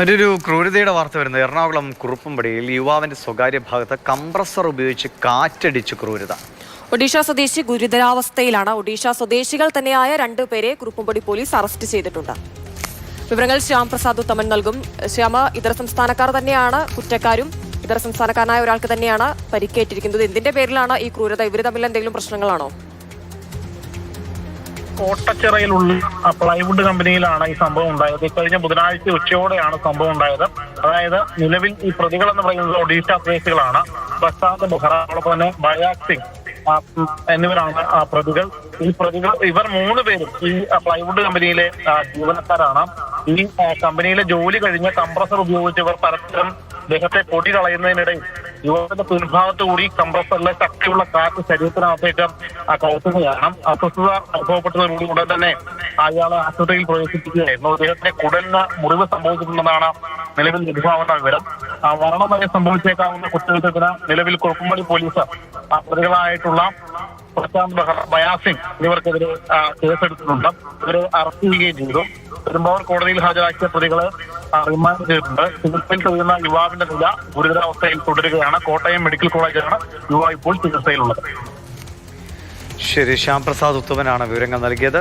മറ്റൊരു ക്രൂരതയുടെ വാർത്ത വരുന്നത്. എറണാകുളം കുറുപ്പുംപടിയിൽ യുവാവിന്റെ സ്വകാര്യ ഭാഗത്ത് കംപ്രസർ ഉപയോഗിച്ച് കാറ്റടിച്ച് ക്രൂരത. ഒഡീഷ സ്വദേശി ഗുരുതരാവസ്ഥയിലാണ്. ഒഡീഷ സ്വദേശികൾ തന്നെയായ രണ്ടു പേരെ കുറുപ്പുംപടി പോലീസ് അറസ്റ്റ് ചെയ്തിട്ടുണ്ട്. വിവരങ്ങൾ ശ്യാംപ്രസാദ് ഉത്തമൻ നൽകും. ശ്യാമ ഇതര സംസ്ഥാനക്കാർ തന്നെയാണ് കുറ്റക്കാരും. ഇതര സംസ്ഥാനക്കാരനായ ഒരാൾക്ക് തന്നെയാണ് പരിക്കേറ്റിരിക്കുന്നത്. എന്തിന്റെ പേരിലാണ് ഈ ക്രൂരത? ഇവർ തമ്മിൽ എന്തെങ്കിലും പ്രശ്നങ്ങളാണോ? കോട്ടച്ചിറയിലുള്ള പ്ലൈവുഡ് കമ്പനിയിലാണ് ഈ സംഭവം ഉണ്ടായത്. ഇക്കഴിഞ്ഞ ബുധനാഴ്ച ഉച്ചയോടെയാണ് സംഭവം ഉണ്ടായത്. അതായത് നിലവിൽ ഈ പ്രതികൾ എന്ന് പറയുന്നത് ഒഡീഷ സ്വദേശികളാണ് പ്രശാന്ത് ബെഹ്റ അതോടൊപ്പം തന്നെ ബയാക് സിംഗ് എന്നിവരാണ് പ്രതികൾ. ഈ പ്രതികൾ ഇവർ മൂന്ന് പേരും ഈ പ്ലൈവുഡ് കമ്പനിയിലെ ജീവനക്കാരാണ്. ഈ കമ്പനിയിലെ ജോലി കഴിഞ്ഞ് കംപ്രസർ ഉപയോഗിച്ച് ഇവർ പരസ്പരം ദേഹത്തെ പൊടി കളയുന്നതിനിടയിൽ യുവാവിന്റെ പിൻഭാഗത്ത് കൂടി കംപ്രസറിലെ ശക്തിയുള്ള കാറ്റ് ശരീരത്തിനകത്തേക്ക് ആ കയറ്റുകയാണ് അസ്വസ്ഥത അനുഭവപ്പെട്ടതോടുകൂടി ഉടൻ തന്നെ അയാളെ ആശുപത്രിയിൽ പ്രവേശിപ്പിക്കുകയായിരുന്നു. അദ്ദേഹത്തിന്റെ കുടലിന് മുറിവ് സംഭവിച്ചിട്ടുണ്ടെന്നാണ് നിലവിൽ ലഭ്യമാവുന്ന വിവരം. മരണം വരെ സംഭവിച്ചേക്കാവുന്ന കുറ്റകൃത്യത്തിന് നിലവിൽ കുറുപ്പുംപടി പോലീസ് പ്രതികളായിട്ടുള്ള പ്രശാന്ത് ബഹർ ബയാസിംഗ് എന്നിവർക്കെതിരെ കേസെടുത്തിട്ടുണ്ട്. ഇവരെ അറസ്റ്റ് ചെയ്യുകയും ചെയ്തു. പെരുമ്പാവൂർ കോടതിയിൽ ഹാജരാക്കിയ പ്രതികളെ റിമാൻഡ് ചെയ്തിട്ടുണ്ട് ചികിത്സയിൽ കഴിയുന്ന യുവാവിന്റെ നില ഗുരുതരാവസ്ഥയിൽ തുടരുകയാണ്. കോട്ടയം മെഡിക്കൽ കോളേജിലാണ് യുവാവ് ഇപ്പോൾ ചികിത്സയിലുള്ളത്. ശരി ശ്യാം പ്രസാദ് ഉത്തമനാണ് വിവരങ്ങൾ നൽകിയത്.